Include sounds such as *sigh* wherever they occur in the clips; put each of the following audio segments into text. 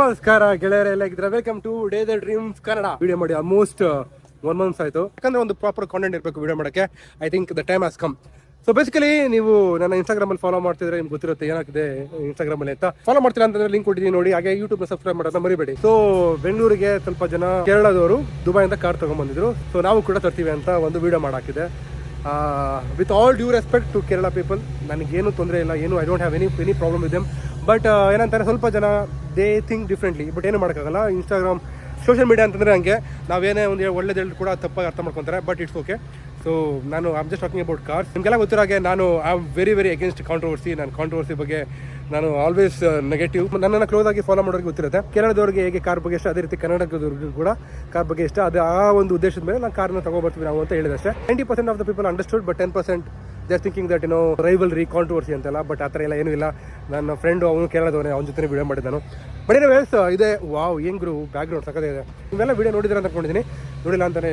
ನಮಸ್ಕಾರ ಗೆಳೆಯರೆ, ಎಲ್ಲ ಇದ್ರೆ welcome to day the dreams Kannada video ಮಾಡಿ ಆಲ್ಮೋಸ್ಟ್ ಒನ್ ಮಂತ್ಸ್ ಆಯ್ತು. ಯಾಕಂದ್ರೆ ಒಂದು ಪ್ರಾಪರ್ ಕಾಂಟೆಂಟ್ ಇರಬೇಕು ವಿಡಿಯೋ ಮಾಡಕ್ಕೆ. I think the time has come so basically ನೀವು ನನ್ನ ಇನ್ಸ್ಟಾಗ್ರಾಮಲ್ಲಿ ಫಾಲೋ ಮಾಡ್ತಿದ್ರೆ ನಿಮ್ಗೆ ಗೊತ್ತಿರುತ್ತೆ ಏನಾಗಿದೆ ಇನ್ಸ್ಟಾಗ್ರಾಮಲ್ಲಿ ಅಂತ. ಫಾಲೋ ಮಾಡ್ತೀರಾ ಅಂತಂದ್ರೆ ಲಿಂಕ್ ಕೊಟ್ಟಿದ್ದೀನಿ ನೋಡಿ. ಹಾಗೆ ಯೂಟ್ಯೂಬ್ ಸಬ್ಸ್ಕ್ರೈಬ್ ಮಾಡೋದನ್ನ ಮರಿಬೇಡಿ. ಸೊ ಬೆಂಗಳೂರಿಗೆ ಸ್ವಲ್ಪ ಜನ ಕೇರಳದವರು ದುಬೈಯಿಂದ ಕಾರ್ ತಗೊಂಡ್ಬಂದಿದ್ರು ಸೊ ನಾವು ಕೂಡ ತರ್ತೀವಿ ಅಂತ ಒಂದು video ಮಾಡಾಕಿದೆ. With all due respect to Kerala people ನನಗೇನು ತೊಂದರೆ ಇಲ್ಲ, ಏನು I don't have any any problem ಇದೆ ಬಟ್ ಏನಂತಾರೆ, ಸ್ವಲ್ಪ ಜನ ದೇ ಥಿಂಕ್ ಡಿಫ್ರೆಂಟ್ಲಿ ಬಟ್ ಏನು ಮಾಡೋಕ್ಕಾಗಲ್ಲ? ಇನ್ಸ್ಟಾಗ್ರಾಮ್ ಸೋಷಿಯಲ್ ಮೀಡಿಯಾ ಅಂತಂದರೆ ಹಂಗೆ. ನಾವೇನೇ ಒಂದು ಒಳ್ಳೇದು ಕೂಡ ತಪ್ಪಾಗಿ ಅರ್ಥ ಮಾಡ್ಕೊತಾರೆ ಬಟ್ ಇಟ್ಸ್ ಓಕೆ ಸೊ ನಾನು I'm just talking about cars ನಿಮಗೆಲ್ಲ ಗೊತ್ತಿರೋ ಹಾಗೆ ನಾನು I am very very against controversy ನಾನು ಕಾಂಟ್ರವರ್ಸಿ ಬಗ್ಗೆ ನಾನು ಆಲ್ವೇಸ್ ನೆಗೆಟಿವ್ ನನ್ನನ್ನು ಕ್ಲೋಸ್ ಆಗಿ ಫಾಲೋ ಮಾಡೋರಿಗೆ ಗೊತ್ತಿರುತ್ತೆ. ಕೇರಳದವ್ರಿಗೆ ಹೇಗೆ ಕಾರ್ ಬಗ್ಗೆ ಇಷ್ಟ, ಅದೇ ರೀತಿ ಕರ್ನಾಟಕದವ್ರಿಗೂ ಕೂಡ ಕಾರ್ ಬಗ್ಗೆ ಇಷ್ಟ. ಅದು ಆ ಒಂದು ಉದ್ದೇಶದ ಮೇಲೆ ನಾನು ಕಾರ್ನ ತಗೊಬರ್ತೀವಿ ನಾವು ಅಂತ ಹೇಳಿದೆ ಅಷ್ಟೇ. Ninety percent of the people understood but ten percent just thinking that ಏನೋ ರೈವಲ್ರಿ ಕಾಂಟ್ರವರ್ಸಿ ಅಂತೆಲ್ಲ ಬಟ್ ಆ ಥರ ಎಲ್ಲ ಏನೂ ಇಲ್ಲ. ನನ್ನ ಫ್ರೆಂಡು ಅವನು ಕೇರಳದವನೇ, ಅವನ ಜೊತೆ ವೀಡಿಯೋ ಮಾಡಿದ್ದಾನು. ಬಟ್ ಏನೋ ವೇಸ್ ಇದೆ ವಾವ್ ಹೆಂಗ್ರು ಗುರು ಬ್ಯಾಕ್ಗ್ರೌಂಡ್ ಸಕ್ಕದೇ ಇದೆ. ಇವೆಲ್ಲ ವೀಡಿಯೋ ನೋಡಿದ್ರೆ ಅಂತ ಅನ್ಕೊಂಡಿದ್ದೀನಿ. ನೋಡಿಲ್ಲ ಅಂತಾನೆ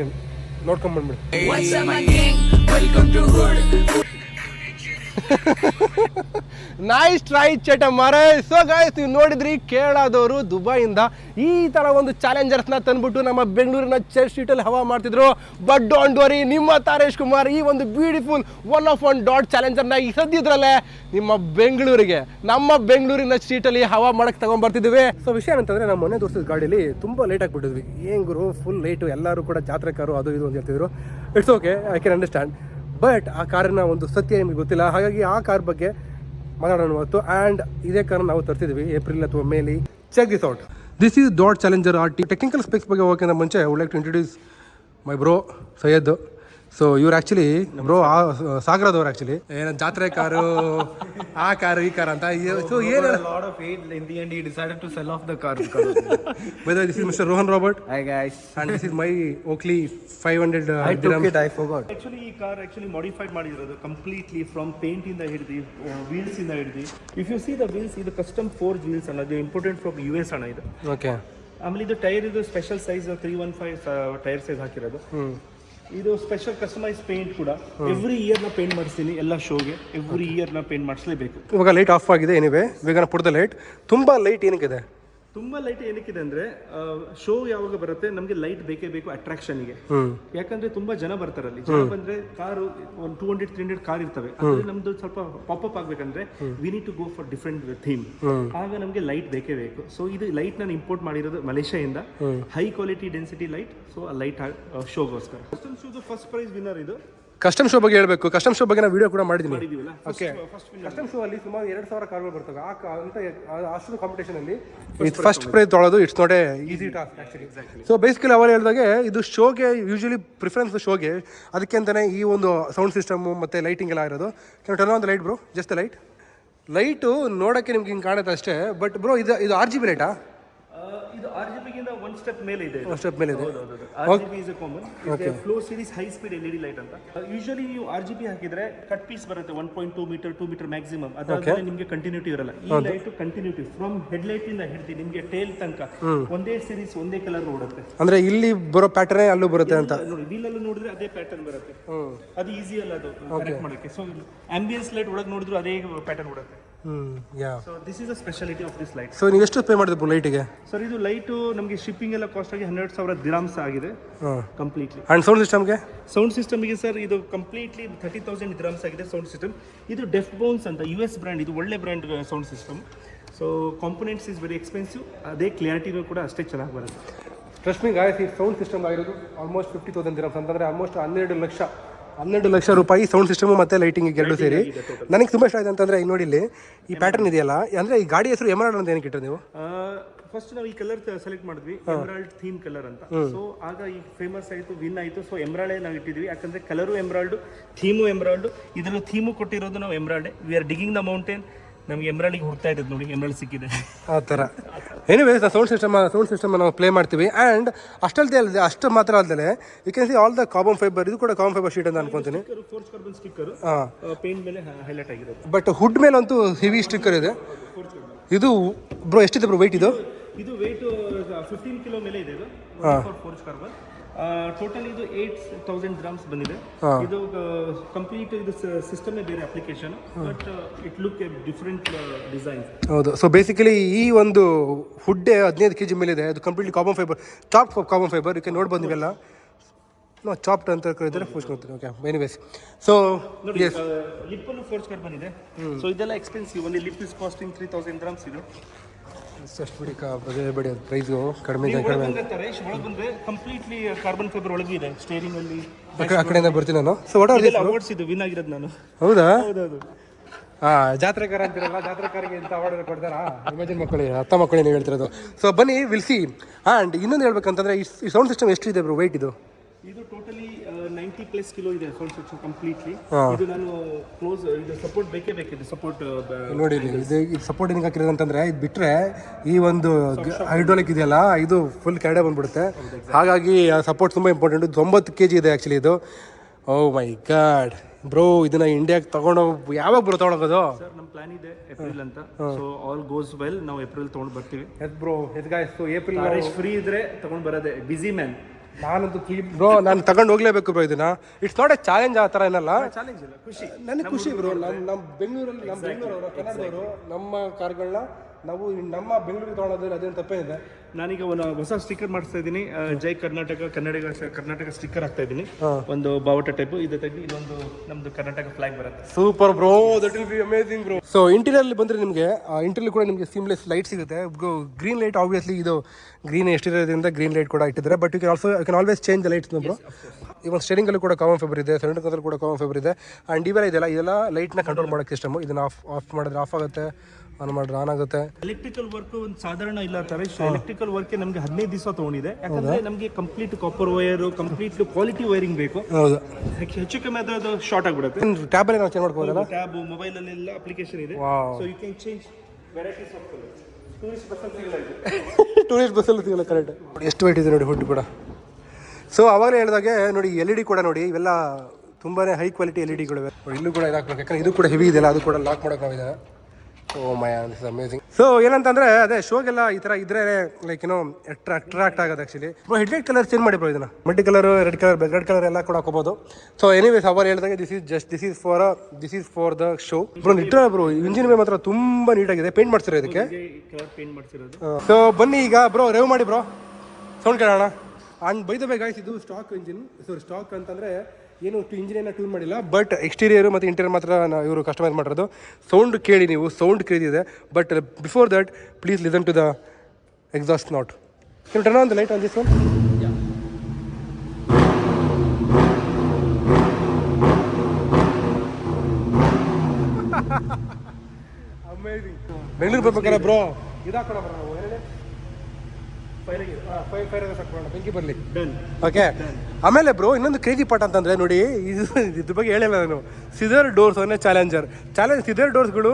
ನೋಡ್ಕೊಂಡ್ಬಂದ್ಬಿಡಿ ನೈಸ್ ಟ್ರೈ ಚಟ ಮಾರೆ ಸೊ ಗಾಯ್ಸ್ ನೀವು ನೋಡಿದ್ರಿ ಕೇರಳದವರು ದುಬೈಯಿಂದ ಈ ತರ ಒಂದು ಚಾಲೆಂಜರ್ಸ್ನ ತಂದ್ಬಿಟ್ಟು ನಮ್ಮ ಬೆಂಗಳೂರಿನ ಚರ್ಚ್ ಸ್ಟ್ರೀಟಲ್ಲಿ ಹವಾ ಮಾಡ್ತಿದ್ರು. ಬಟ್ ಡೋಂಟ್ ವರಿ ನಿಮ್ಮ ತಾರೇಶ್ ಕುಮಾರ್ ಈ ಒಂದು beautiful one of one Dodge ಚಾಲೆಂಜರ್ನ ಈ ಸದ್ಯದ್ರಲ್ಲೇ ನಿಮ್ಮ ಬೆಂಗಳೂರಿಗೆ, ನಮ್ಮ ಬೆಂಗಳೂರಿನ ಸ್ಟ್ರೀಟಲ್ಲಿ ಹವಾ ಮಾಡಕ್ಕೆ ತಗೊಂಡ್ಬರ್ತಿದ್ವಿ. ಸೊ ವಿಷಯ ಏನಂತಂದ್ರೆ ನಮ್ಮ ಮೊನ್ನೆ ತೋರಿಸಿದ ಗಾಡಿಲಿ ತುಂಬಾ ಲೇಟ್ ಆಗಿಬಿಟ್ಟಿದ್ವಿ ಗುರು ಫುಲ್ ಲೇಟು ಎಲ್ಲರೂ ಕೂಡ ಜಾತ್ರೆ ಕಾರು ಅದು ಇದು ಅಂತ ಹೇಳ್ತಿದ್ರು. It's okay I can understand but ಆ ಕಾರಿನ ಒಂದು ಸತ್ಯ ನಿಮಗೆ ಗೊತ್ತಿಲ್ಲ. ಹಾಗಾಗಿ ಆ ಕಾರ್ ಬಗ್ಗೆ ಮಾತಾಡೋಣ ಇವತ್ತು ಆ್ಯಂಡ್ ಇದೇ ಕಾರ್ ನಾವು ತರ್ತಿದ್ವಿ ಏಪ್ರಿಲ್ ಅಥವಾ ಮೇಲಿ check this out this is Dodge Challenger R T technical specs ಬಗ್ಗೆ ಹೋಗೋಕ್ಕಿಂತ ಮುಂಚೆ would like to introduce my bro Syed so ಇವ್ರು ಆಕ್ಚುಲಿ ಬ್ರೋ ಆ ಸಾಗರದವ್ರು ಆ್ಯಕ್ಚುಲಿ ಏನ ಜಾತ್ರೆ ಕಾರು ಆ ಕಾರು ಈ ಕಾರ್ ಅಂತ ಸೊ ಏನು a lot of hate. In the end, he decided to sell off the car. This is mister Rohan Robert Hi guys. And this is my Oakley five hundred I took it. I forgot. Actually ಈ car actually modified ಮಾಡಿರೋದು completely from paint ಇಂದ ಹಿಡಿದು wheels ಇಂದ ಹಿಡಿದು if you see the wheels ಇದು custom four wheels ಅಣ್ಣ ಇದು important from U S ಅಣ್ಣ ಇದು ಓಕೆ ಆಮೇಲೆ ಇದು ಟೈರ್ ಇದು special size three one five tyre size ಹಾಕಿರೋದು ಇದು ಸ್ಪೆಷಲ್ ಕಸ್ಟಮೈಸ್ ಪೇಂಟ್ ಕೂಡ. ಎವ್ರಿ ಇಯರ್ನ ಪೇಂಟ್ ಮಾಡಿಸ್ತೀನಿ ಎಲ್ಲ ಶೋಗೆ ಎವ್ರಿ ಇಯರ್ನ ಪೇಂಟ್ ಮಾಡಿಸ್ಲೇಬೇಕು. ಇವಾಗ ಲೈಟ್ ಆಫ್ ಆಗಿದೆ ಏನಿವೆ ಇವಾಗ ಪುಡ್ದ ಲೈಟ್ ತುಂಬಾ ಲೈಟ್ ಏನಕ್ಕಿದೆ? ತುಂಬಾ ಲೈಟ್ ಏನಕ್ಕಿದೆ ಅಂದ್ರೆ ಶೋ ಯಾವಾಗ ಬರುತ್ತೆ ನಮಗೆ ಲೈಟ್ ಬೇಕೇ ಬೇಕು ಅಟ್ರಾಕ್ಷನ್ಗೆ. ಯಾಕಂದ್ರೆ ತುಂಬಾ ಜನ ಬರ್ತಾರೆ ಅಲ್ಲಿ. ಜನ ಬಂದ್ರೆ ಕಾರು ಒಂದು two hundred three hundred car ಇರ್ತವೆ. ಅದ್ರಲ್ಲಿ ನಮ್ದು ಸ್ವಲ್ಪ ಪಾಪಪ್ ಆಗ್ಬೇಕಂದ್ರೆ we need to go for different theme ಆಗ ನಮಗೆ ಲೈಟ್ ಬೇಕೇ ಬೇಕು. ಸೊ ಇದು ಲೈಟ್ ನಾನು ಇಂಪೋರ್ಟ್ ಮಾಡಿರೋದು ಮಲೇಷ್ಯಾದಿಂದ high quality density light so ಆ ಲೈಟ್ ಶೋಗೋಸ್ಕರ ಫಸ್ಟ್ ಪ್ರೈಸ್ ವಿನ್ನರ್ ಇದು. ಕಸ್ಟಮ್ ಶೋ ಬಗ್ಗೆ ಹೇಳಬೇಕು. ಕಸ್ಟಮ್ ಶೋ ಬಗ್ಗೆ ನಾವು ವಿಡಿಯೋ ಕೂಡ ಮಾಡಿದ್ದೀನಿ ಓಕೆ ಕಸ್ಟಮ್ ಶೋ ಅಲ್ಲಿ. ಸುಮಾರು ಎರಡು ಸಾವಿರ ಕಾರ್ಗಳು ಬರ್ತವೆ. ಆ ಕಾ- ಅಂತ ಅಷ್ಟು ಕಾಂಪಿಟೇಷನ್ ಅಲ್ಲಿ first prize ತೊಳೋದು it's not a easy task actually so basically ಅವರು ಹೇಳಿದಾಗೆ ಇದು ಶೋಗೆ ಯೂಶಲಿ ಪ್ರಿಫರೆನ್ಸ್ ಶೋಗೆ ಅದಕ್ಕೆ ಅಂತಾನೆ ಈ ಒಂದು ಸೌಂಡ್ ಸಿಸ್ಟಮು ಮತ್ತೆ ಲೈಟಿಂಗ್ ಎಲ್ಲ ಇರೋದು. Turn on light bro just light light ನೋಡೋಕ್ಕೆ ನಿಮ್ಗೆ ಹಿಂಗೆ ಕಾಣುತ್ತೆ ಅಷ್ಟೇ. ಬಟ್ ಬ್ರೋ ಇದು ಇದು ಆರ್ ಜಿ ಬಿ ಲೈಟಾ ಇದು ಆರ್ ಜಿ ಒನ್ ಸ್ಟೆಪ್ ಮೇಲೆ ಇದೆ ಇದು. ಸ್ಟೆಪ್ ಮೇಲೆ ಇದೆ. R G B is common flow series high speed L D light ಅಂತ. ಯೂಶಲಿ ನೀವು ಆರ್ ಜಿ ಬಿ ಹಾಕಿದ್ರೆ ಕಟ್ ಪೀಸ್ ಬರುತ್ತೆ one point two metre two metre maximum ಅದಾದ್ಮೇಲೆ ನಿಮಗೆ ಕಂಟಿನ್ಯೂಟಿ ಇರಲ್ಲ. ಈ light continuity from head light ಇಂದ ಹಿಡಿದು ನಿಮಗೆ ಟೇಲ್ ತನಕ ಒಂದೇ ಸೀರೀಸ್ ಒಂದೇ ಕಲರ್ ಓಡುತ್ತೆ. ಅಂದ್ರೆ ಇಲ್ಲಿ ಬರೋ ಪ್ಯಾಟರ್ನೇ ಅಲ್ಲೂ ಬರುತ್ತೆ ಅಂತ. ನೋಡಿ ವೀಲ್ ಅಲ್ಲೂ ನೋಡಿದ್ರೆ ಅದೇ ಪ್ಯಾಟರ್ನ್ ಬರುತ್ತೆ. ಅದು ಈಸಿ ಅಲ್ಲ ಅದು. ಕರೆಕ್ಟ್ ಮಾಡಕ್ಕೆ. ಸೊ ಆಂಬಿಯನ್ಸ್ ಲೈಟ್ ಒಳಗೆ ನೋಡಿದ್ರು ಅದೇ ಪ್ಯಾಟರ್ನ್ ಓಡುತ್ತೆ. So this is a speciality of this light so ನೀವು ಎಷ್ಟು ಪೇ ಮಾಡಿದ್ರು ಬ್ರೋ ಲೈಟಿಗೆ ಸರ್ ಇದು ಲೈಟು ನಮಗೆ ಶಿಪ್ಪಿಂಗ್ ಎಲ್ಲ ಕಾಸ್ಟ್ ಆಗಿ ಹನ್ನೆರಡು ಸಾವಿರ ದಿರಾಮ್ಸ್ ಆಗಿದೆ. ಹಾಂ. ಕಂಪ್ಲೀಟ್ಲಿ ಆ್ಯಂಡ್ ಸೌಂಡ್ ಸಿಸ್ಟಮ್ಗೆ ಸೌಂಡ್ ಸಿಸ್ಟಮ್ಗೆ ಸರ್ ಇದು ಕಂಪ್ಲೀಟ್ಲಿ ತರ್ಟಿ ತೌಸಂಡ್ ದಿರಾಮ್ಸ್ ಆಗಿದೆ ಸೌಂಡ್ ಸಿಸ್ಟಮ್ ಇದು ಡೆಫ್ ಬೋನ್ಸ್ ಅಂತ ಯು ಎಸ್ ಬ್ರ್ಯಾಂಡ್ ಇದು ಒಳ್ಳೆ brand sound system so components is very expensive ಅದೇ ಕ್ಲಿಯಾರಿಟಿನೂ ಕೂಡ ಅಷ್ಟೇ ಚೆನ್ನಾಗಿ ಬರುತ್ತೆ. ಟ್ರಸ್ಟ್ ಮೀ ಗಾಯಸ್ ಈ ಸೌಂಡ್ ಸಿಸ್ಟಮ್ ಆಗಿರೋದು ಆಲ್ಮೋಸ್ಟ್ ಫಿಫ್ಟಿ ತೌಸಂಡ್ ದಿರಮ್ಸ್ ಅಂತಂದರೆ ಆಲ್ಮೋಸ್ಟ್ ಹನ್ನೆರಡು ಲಕ್ಷ ಹನ್ನೆರಡು ಲಕ್ಷ ರೂಪಾಯಿ ಸೌಂಡ್ ಸಿಸ್ಟಮ್ ಮತ್ತೆ ಲೈಟಿಂಗ್ ಎರಡು ಸೇರಿ. ನನಗೆ ತುಂಬಾ ಇಷ್ಟ ಆಯ್ತು ಅಂತಂದರೆ ನೋಡಿ ಇಲ್ಲಿ ಈ ಪ್ಯಾಟರ್ನ್ ಇದೆಯಲ್ಲ. ಅಂದ್ರೆ ಈ ಗಾಡಿ ಹೆಸರು ಎಮರಾಲ್ಡ್ ಅಂತ ಏನಕ್ಕೆ ಇಟ್ಟರು ನೀವು? ಫಸ್ಟ್ ನಾವು ಈ ಕಲರ್ ಸೆಲೆಕ್ಟ್ ಮಾಡಿದ್ವಿ. ಎಮರಾಲ್ಡ್ ಥೀಮ್ ಕಲರ್ ಅಂತ. ಸೊ ಆಗ ಈ ಫೇಮಸ್ ಆಯಿತು ವಿನ್ ಆಯಿತು. ಸೊ ಎಮ್ರಾಲ್ಡೇ ನಾವು ಇಟ್ಟಿದ್ವಿ. ಯಾಕಂದ್ರೆ ಕಲರು ಎಮ್ರಾಲ್ಡು ಥೀಮು ಎಮ್ರಾಲ್ಡು ಇದರಲ್ಲಿ ಥೀಮು ಕೊಟ್ಟಿರೋದು ನಾವು ಎಮ್ರಾಲ್ಡೆ we are digging the mountain ನಮ್ಗೆ ಎಮ್ರಾಲ್ಡಿಗೆ ಹುಡ್ತಾ ಇದ್ದದ್ದು ನೋಡಿ ಎಮ್ರಾಲ್ಡ್ ಸಿಕ್ಕಿದೆ. ಆ ಥರ. Anyways sound system sound system ನಾವು ಪ್ಲೇ ಮಾಡ್ತೀವಿ. ಆ್ಯಂಡ್ ಅಷ್ಟಲ್ದೇ ಅಲ್ಲದೆ ಅಷ್ಟು ಮಾತ್ರ ಅಲ್ಲದೆ you can see all the common fiber ಇದು ಕೂಡ ಕಾಮನ್ ಫೈಬರ್ ಶೀಟ್ ಅಂತ ಅನ್ಕೊಂತೀನಿ. ಫೋರ್ಸ್ ಕಾರ್ಬನ್ ಸ್ಟಿಕ್ಕರ್ ಹಾಂ. ಪೇಂಟ್ ಮೇಲೆ ಹೈಲೈಟ್ ಆಗಿರೋದು. ಬಟ್ ಹುಡ್ ಮೇಲಂತೂ ಹೆವಿ ಸ್ಟಿಕ್ಕರ್ ಇದೆ. ಇದು ಬ್ರೋ ಎಷ್ಟಿದೆ ಬ್ರೋ ವೆಯ್ಟ್ ಇದು? ಇದು ವೆಯ್ಟ್ ಫಿಫ್ಟೀನ್ ಕಿಲೋ ಮೇಲೆ ಇದೆ ಇದು. ಫೋರ್ಸ್ ಕಾರ್ಬನ್ ಟೋಟಲ್ ಇದು ಏಟ್ ತೌಸಂಡ್ ಗ್ರಾಮ್ಸ್ ಬಂದಿದೆ. ಇದು ಕಂಪ್ಲೀಟ್ ಇದು ಸಿಸ್ಟಮ್ ಬೇರೆ application but it look a different design ಹೌದು. ಸೊ ಬೇಸಿಕಲಿ ಈ ಒಂದು ಹುಡ್ಡೆ ಹದಿನೈದು ಕೆ ಜಿ ಇದೆ. ಅದು completely common fiber chop common fiber ಇದಕ್ಕೆ ನೋಡ್ಬೋದು ನೀವೆಲ್ಲ ನೋ ಚಾಪ್ಟ್ ಅಂತ ಕರೀತಾರೆ ಕೊಡ್ತೀನಿ ಓಕೆ ಎನಿವೇಸ್ ಸೊ ನೋಡಿ ಎಸ್ ಲಿಪ್ ಅಲ್ಲೂ ಫೋರ್ಸ್ ಕಟ್ ಬಂದಿದೆ. ಸೊ ಇದೆಲ್ಲ ಎಕ್ಸ್ಪೆನ್ಸಿವ್ ಒಂದು lip is costing three thousand grams ಇದು. ಅಷ್ಟು ಬಿಡಿ ಕಾ ಬಿಡಿ ಅದು ಪ್ರೈಸು ಕಡಿಮೆ ಇದೆ ಕಡಿಮೆ ತರೇಶ್ ಕಂಪ್ಲೀಟ್ಲಿ ಕಾರ್ಬನ್ ಫೈಬರ್ ಒಳಗೆ ಇದೆ ಸ್ಟೇರಿಂಗ್ ಅಲ್ಲಿ ಆ ಕಡೆ- ಆ ಕಡೆಯಿಂದ ಬರ್ತೀನಿ ನಾನು so what are this awards ಇದು ವಿನ್ ಆಗಿರೋದು ನಾನು ಹೌದಾ ಹೌದೌದು ಹಾಂ ಜಾತ್ರೆಕಾರ ಅಂತಿರಲ್ಲ ಜಾತ್ರೆಕಾರಿಗೆ ಇಂಥ ಅವಾರ್ಡ್ ಕೊಡ್ತಾರಾ ಇಮೇಜಿನ್ ಮಕ್ಕಳಿಗೆ ಅತ್ತ ಮಕ್ಕಳಿಗೆ ನೀವು ಹೇಳ್ತಿರೋದು ಸೊ ಬನ್ನಿ ವಿಲ್ಸಿ ಆ್ಯಂಡ್ ಇನ್ನೊಂದು ಹೇಳ್ಬೇಕಂತಂದ್ರೆ ಈ ಸೌಂಡ್ ಸಿಸ್ಟಮ್ ಎಷ್ಟು ಇದೆ ಬ್ರೋ ವೆಯ್ಟ್ ಇದು ಇದು ಟೋಟಲಿ ನೈಂಟಿ ಪ್ಲಸ್ ಕಿಲೋ ಇದೆ ಸೌಂಡ್ ಸಿಸ್ಟಮ್ ಕಂಪ್ಲೀಟ್ಲಿ. ಇದು ನಾನು ಕ್ಲೋಸ್ ಇದು ಸಪೋರ್ಟ್ ಬೇಕೇ ಬೇಕಿದೆ ಸಪೋರ್ಟ್ ನೋಡಿ ಇಲ್ಲಿ ಇದು. ಇದು ಸಪೋರ್ಟ್ ಏನಕ್ಕೆ ಹಾಕಿರೋದು ಅಂತಂದ್ರೆ ಇದು ಬಿಟ್ಟರೆ ಈ ಒಂದು ಹೈಡ್ರೋಲಿಕ್ ಇದೆಯಲ್ಲ ಇದು ಫುಲ್ ಕೆರಡೆ ಬಂದ್ಬಿಡುತ್ತೆ. ಹಾಗಾಗಿ ಆ ಸಪೋರ್ಟ್ ತುಂಬ ಇಂಪಾರ್ಟೆಂಟ್ ತೊಂಬತ್ತು ಕೆ ಜಿ ಇದೆ ಆ್ಯಕ್ಚುಲಿ ಇದು. ಓ ಮೈ ಗಾಡ್ ಬ್ರೋ ಇದನ್ನ ಇಂಡಿಯಾಗೆ ತಗೊಂಡು ಯಾವಾಗ ಬ್ರೋ ತಗೊಂಡೋಗೋದು? ಸರ್ ನಮ್ಮ ಪ್ಲಾನ್ ಇದೆ ಏಪ್ರಿಲ್ ಅಂತ. ಸೊ ಆಲ್ ಗೋಸ್ ವೆಲ್ ನಾವು ಏಪ್ರಿಲ್ ತೊಗೊಂಡು ಬರ್ತೀವಿ. Yes bro yes guys so April free ಇದ್ರೆ ತಗೊಂಡು ಬರೋದೆ. ಬಿಸಿ ಮ್ಯಾನ್ ನಾನಂತೂ ಬ್ರೋ ನಾನು ತಗೊಂಡು ಹೋಗ್ಲೇಬೇಕು ಬ್ರೋ ಇದನ್ನ. ಇಟ್ಸ್ ನಾಟ್ ಎ ಚಾಲೆಂಜ್ ಆ ಥರ ಏನಲ್ಲ. ಚಾಲೆಂಜ್ ಇಲ್ಲ. ಖುಷಿ. ನನಗೆ ಖುಷಿ ಬ್ರೋ. ನಮ್ಮ ನಮ್ಮ ಬೆಂಗಳೂರಲ್ಲಿ ನಮ್ಮ ಬೆಂಗಳೂರವರು ಕನ್ನಡದವರು ನಮ್ಮ ಕಾರ್ಗಳನ್ನ ನಾವು ನಮ್ಮ ಬೆಂಗಳೂರು ತೊಗೊಳೋದ್ರಲ್ಲಿ ಅದೇನು ತಪ್ಪೇನಿದೆ? ನಾನೀಗ ಒಂದು ಹೊಸ ಸ್ಟಿಕ್ಕರ್ ಮಾಡಿಸ್ತಾ ಇದ್ದೀನಿ. ಜೈ ಕರ್ನಾಟಕ ಕನ್ನಡಿಗ ಕರ್ನಾಟಕ ಸ್ಟಿಕ್ಕರ್ ಹಾಕ್ತಾ ಇದ್ದೀನಿ. ಒಂದು ಬಾವಟ ಟೈಪ್ ಇದು ತೆಗೆದು ಇದೊಂದು ನಮ್ದು ಕರ್ನಾಟಕ ಫ್ಲಾಗ್ ಬರುತ್ತೆ. Super bro that will be amazing bro so interior ಬಂದ್ರೆ ನಿಮಗೆ ಇಂಟೀರಿಯರ್ ಕೂಡ ನಿಮಗೆ ಸೀಮ್ಲೆಸ್ ಲೈಟ್ ಸಿಗುತ್ತೆ. ಗ್ರೀನ್ ಲೈಟ್ ಆಬ್ವಿಯಸ್ಲಿ ಇದು ಗ್ರೀನ್ ಎಷ್ಟಿರೋದ್ರಿಂದ ಗ್ರೀನ್ ಲೈಟ್ ಕೂಡ ಇಟ್ಟಿದ್ದಾರೆ. But you can also you can always change the lights bro even ಸ್ಟೇರಿಂಗಲ್ಲೂ ಕೂಡ ಕಾಮನ್ ಫೇಬರ್ ಇದೆ ಸೆಂಟರ್ ಕಲರ್ ಕೂಡ ಕಾಮನ್ ಫೇಬರ್ ಇದೆ. ಆ್ಯಂಡ್ ಇವೆಲ್ಲ ಇದೆಲ್ಲ ಇದೆಲ್ಲ ಲೈಟ್ನ ಕಂಟ್ರೋಲ್ ಮಾಡೋಕ್ಕೆ ಸಿಸ್ಟಮು ಇದನ್ನು ಆಫ್ ಆಫ್ ಮಾಡಿದ್ರೆ ಆಫ್ ಆಗುತ್ತೆ. ಆನ್ ಮಾಡಿದ್ರೆ ಆನ್ ಆಗುತ್ತೆ. ಎಲೆಕ್ಟ್ರಿಕಲ್ ವರ್ಕ್ ಒಂದು ಸಾಧಾರಣ ಇಲ್ಲ ತಾರೆ ಎಲೆಕ್ಟ್ರಿಕಲ್ ವರ್ಕ್ ನಮಗೆ ಹದಿನೈದು ದಿವಸ ತಗೊಂಡಿದೆ. ಯಾಕಂದ್ರೆ ನಮಗೆ complete copper wire complete quality wiring ಬೇಕು. ಹೌದು. ಹೆಚ್ಚು ಕಮ್ಮಿ ಅದು ಅದು ಶಾರ್ಟ್ ಟ್ಯಾಬ್ ಅಲ್ಲಿ ನಾವು ಚೇಂಜ್ ಮಾಡ್ಕೋಬೋದಲ್ಲ? ಟ್ಯಾಬ್ ಮೊಬೈಲ್ ಅಲ್ಲೆಲ್ಲ ಅಪ್ಲಿಕೇಶನ್ ಇದೆ. So you can change varieties of colours tourist bus ಅಂತ ಟೂರಿಸ್ಟ್ ಬಸ್ಸಲ್ಲಿ ಸಿಗಲ್ಲ ಕರೆಕ್ಟ್ *laughs* ಎಷ್ಟು ವೈಟ್ ಇದೆ ನೋಡಿ ಹುಡ್ ಕೂಡ. ಸೊ ಅವಾಗಲೇ ಹೇಳಿದಾಗೆ ನೋಡಿ ಎಲ್ ಇ ಡಿ ಕೂಡ ನೋಡಿ ಇವೆಲ್ಲ ತುಂಬಾ ಹೈ ಕ್ವಾಲಿಟಿ ಎಲ್ ಇ ಡಿಗಳಿವೆ ಇಲ್ಲೂ ಕೂಡ ಇದಾಗ್ಬೇಕು. ಯಾಕಂದ್ರೆ ಇದು ಕೂಡ ಹೆವಿ ಇದೆಯಲ್ಲ ಅದು ಕೂಡ ಲಾಕ್ ಮಾಡೋಕೆ oh my this amazing so ಏನಂತಂದ್ರೆ ಅದೇ ಶೋಗೆಲ್ಲ ಈ ತರ ಇದ್ರೆ ಲೈಕ್ ಏನೋ ಅಟ್ರಾಕ್ಟ್ ಆಗೋದು actually bro headlight colour change ಮಾಡಿ ಬ್ರೋ ಇದನ್ನ. Multi colour red colour red colour ಎಲ್ಲ ಕೂಡ ಹಾಕೋಬಹುದು ಸೊ ಎನಿವೇಸ್ ಅವರ್ ಹೇಳಿದಾಗ this is just this is for this is for the show bro ನಿಟ್ರ bro engine ಮೇ ಮಾತ್ರ ತುಂಬ ನೀಟಾಗಿದೆ ಪೇಂಟ್ ಮಾಡ್ತಿರೋ ಇದಕ್ಕೆ? ಸೊ ಬನ್ನಿ ಈಗ ಬ್ರೋ ರೇವ್ ಮಾಡಿ ಬ್ರೋ ಸೌಂಡ್ ಕೇಳೋಣ. ಅಂಡ್ ಬೈದ ಗಾಯ್ಸ್ ಇದು ಸ್ಟಾಕ್ ಇಂಜಿನ್ ಸೊ ಸ್ಟಾಕ್ ಅಂತಂದರೆ ಏನು ಇಂಜಿನ್ ಏನೋ ಟ್ಯೂನ್ ಮಾಡಿಲ್ಲ ಬಟ್ ಎಕ್ಸ್ಟೀರಿಯರು ಮತ್ತು ಇಂಟೀರಿಯರ್ ಮಾತ್ರ ನಾವು ಇವರು ಕಸ್ಟಮೈಸ್ ಮಾಡಿರೋದು. ಸೌಂಡ್ ಕೇಳಿ ನೀವು sound ಕೇಳಿದಿದೆ but before that please listen to the exhaust not can turn on the light on this one Bengaluru ಬರ್ಬೇಕಾರೆ bro ಇದಾಕೋಣ ಬ್ರೋ ನಾವು ಏನೇಳಿ ಫೈರ್ ಫೈರ್ ಸಾಕೋಣ ಬೆಂಕಿ ಬರಲಿ. ಓಕೆ ಆಮೇಲೆ ಬ್ರೋ ಇನ್ನೊಂದು ಕ್ರೇಜಿ ಪಾಠ ಅಂತಂದ್ರೆ ನೋಡಿ ಇದು *laughs* ಇದ್ರ ಬಗ್ಗೆ ಹೇಳಿಲ್ಲ ನಾನು. ಸಿದರ್ ಡೋರ್ಸ್ ಅಂದ್ರೆ ಚಾಲೆಂಜರ್ ಚಾಲೆಂಜ್ ಸಿದರ್ ಡೋರ್ಸ್ಗಳು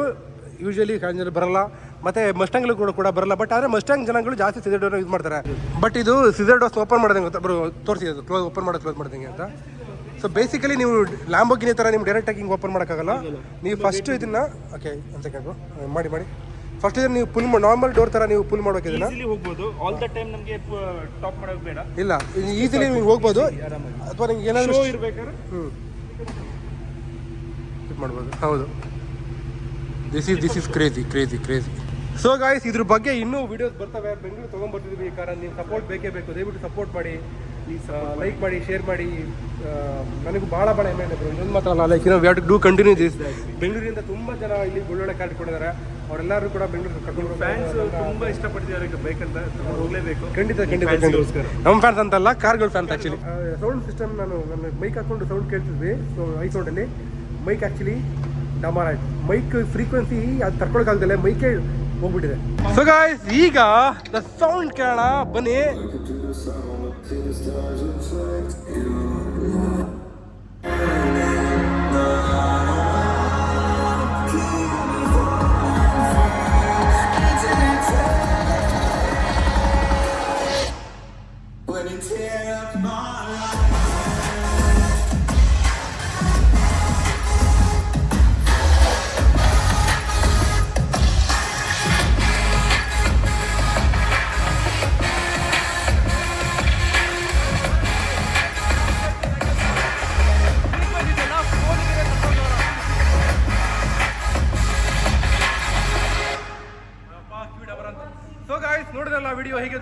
ಯೂಶಲಿ ಚಾಲೆಂಜರ್ ಬರಲ್ಲ. ಮತ್ತೆ ಮಸ್ಟಾಂಗ್ಗಳು ಕೂಡ ಕೂಡ ಬರಲ್ಲ. ಬಟ್ ಆದರೆ ಮಸ್ಟಾಂಗ್ ಜನಗಳು ಜಾಸ್ತಿ ಸಿದರ್ ಡೋರ್ ಯೂಸ್ ಮಾಡ್ತಾರೆ. ಬಟ್ ಇದು ಸಿದರ್ ಡೋರ್ಸ್ ಓಪನ್ ಮಾಡೋದಂಗೆ ಗೊತ್ತಾ ಬ್ರೋ ತೋರಿಸಿ ಕ್ಲೋಸ್ ಓಪನ್ ಮಾಡೋದು ಕ್ಲೋಸ್ ಮಾಡ್ದಂಗೆ ಅಂತ. ಸೊ ಬೇಸಿಕಲಿ ನೀವು ಲ್ಯಾಂಬೋಗಿನಿ ಥರ ನೀವು ಡೈರೆಕ್ಟಾಗಿ ಹಿಂಗೆ ಓಪನ್ ಮಾಡೋಕ್ಕಾಗಲ್ಲ. ನೀವು ಫಸ್ಟ್ ಇದನ್ನ ಓಕೆ ಅಂತ ಸೆಕೆಂಡ್ ಮಾಡಿ ಮಾಡಿ. ಫಸ್ಟ್ ಇದನ್ನ ನೀವು ಪುಲ್ ನಾರ್ಮಲ್ ಡೋರ್ ತರ ನೀವು ಪುಲ್ ಮಾಡ್ಬೇಕು ಇದನ್ನ? ಈಸಿಲಿ ಹೋಗ್ಬೋದು. ಆಲ್ ದ ಟೈಮ್ ನಮಗೆ ಟಾಪ್ ಮಾಡೋಕೆ ಬೇಡ. ಇಲ್ಲ ಈಸಿಲಿ ನೀವು ಹೋಗ್ಬೋದು. ಅಥವಾ ನಿಮ್ಗೆ ಏನಾದರೂ ಶೋ ಇರ್ಬೇಕಾದ್ರೆ? ಹ್ಞೂ ಮಾಡ್ಬೋದು. ಹೌದು. This is this is crazy crazy crazy so guys ಇದ್ರ ಬಗ್ಗೆ ಇನ್ನೂ ವಿಡಿಯೋಸ್ ಬರ್ತವೆ. ಬೆಂಗಳೂರು ತೊಗೊಂಡ್ಬರ್ತಿದ್ವಿ ಕಾರಣ ನೀವು ಸಪೋರ್ಟ್ ಬೇಕೇ ಬೇಕು. ದಯವಿಟ್ಟು ಸಪೋರ್ಟ್ ಮಾಡಿ. ಪ್ಲೀಸ್ ಲೈಕ್ ಮಾಡಿ ಶೇರ್ ಮಾಡಿ. ನನಗೂ ಭಾಳ ಭಾಳ ಹೆಮ್ಮೆ ಇದೆ ಇನ್ನೊಂದು ಮಾತ್ರ ಅಲ್ಲ ಲೈಕ್ ಏನೋ we to do continue this ಬೆಂಗಳೂರಿಂದ ತುಂಬ ಜನ ಇಲ್ಲಿ ಒಳ್ಳೊಳ್ಳೆ ಕಾರ್ಡ್ ಕೊಟ್ಟಿದ್ದಾರೆ ಅವರೆಲ್ಲರೂ ಕೂಡ ಬೆಂಗಳೂರು ಕರ್ಕೊಂಡು ಫ್ಯಾನ್ಸ್ ತುಂಬಾ ಇಷ್ಟಪಡ್ತಿದ್ದಾರೆ ಬೈಕ್ ಅಂತ ಹೋಗಲೇಬೇಕು. ಖಂಡಿತ ಖಂಡಿತ ನಮ್ಮ ಫ್ಯಾನ್ಸ್ ಅಂತಲ್ಲ ಕಾರ್ಗಳ ಫ್ಯಾನ್ಸ್ ಆಕ್ಚುಲಿ ಸೌಂಡ್ ಸಿಸ್ಟಮ್ ನಾನು ನನ್ನ ಮೈಕ್ ಹಾಕೊಂಡು ಸೌಂಡ್ ಕೇಳ್ತಿದ್ವಿ. ಸೊ ಐ ಸೌಂಡಲ್ಲಿ ಮೈಕ್ ಆಕ್ಚುಲಿ ಡಮಾರ್ ಆಯ್ತು. ಮೈಕ್ ಫ್ರೀಕ್ವೆನ್ಸಿ ಅದು ಕಾಲದಲ್ಲೇ ಮೈಕೇ ಹೋಗ್ಬಿಟ್ಟಿದೆ. ಸೊ ಗಾಯ್ಸ್ ಈಗ ದ ಸೌಂಡ್ ಕೇಳ ಬನ್ನಿ.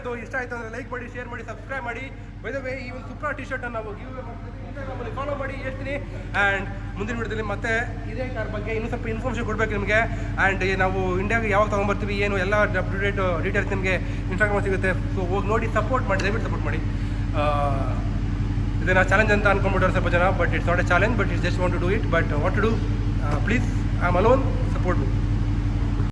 ಹೀಗಿತ್ತು ಇಷ್ಟ ಆಯ್ತು ಅಂದ್ರೆ ಲೈಕ್ ಮಾಡಿ ಶೇರ್ ಮಾಡಿ ಸಬ್ಸ್ಕ್ರೈಬ್ ಮಾಡಿ. ಬೈದವೇ ಈ ಒಂದು ಸೂಪರ್ ಟಿ ಶರ್ಟ್ ನಾವು ಇನ್ಸ್ಟಾಗ್ರಾಮಲ್ಲಿ ಫಾಲೋ ಮಾಡಿ, ಹೇಳ್ತೀನಿ. ಆ್ಯಂಡ್ ಮುಂದಿನ ವಿಡಿಯೋದಲ್ಲಿ ಮತ್ತೆ ಇದೇ ಕಾರ್ ಬಗ್ಗೆ ಇನ್ನೂ ಸ್ವಲ್ಪ ಇನ್ಫಾರ್ಮೇಷನ್ ಕೊಡಬೇಕು ನಿಮಗೆ. ಆ್ಯಂಡ್ ನಾವು ಇಂಡಿಯಾಗೆ ಯಾವಾಗ ತೊಗೊಂಬರ್ತೀವಿ, ಏನು, ಎಲ್ಲ ಅಪ್ಡೇಟ್ ಡೀಟೇಲ್ಸ್ ನಿಮಗೆ ಇನ್ಸ್ಟಾಗ್ರಾಮ್ ಸಿಗುತ್ತೆ. ಸೊ ಹೋಗಿ ನೋಡಿ ಸಪೋರ್ಟ್ ಮಾಡಿ, ದಯವಿಟ್ಟು ಸಪೋರ್ಟ್ ಮಾಡಿ. ಇದನ್ನು ಚಾಲೆಂಜ್ ಅಂತ ಅನ್ಕೊಂಡ್ಬಿಟ್ಟವ್ರು ಸ್ವಲ್ಪ ಜನ but it's not a challenge but it's just want to do it but what to do please I am alone support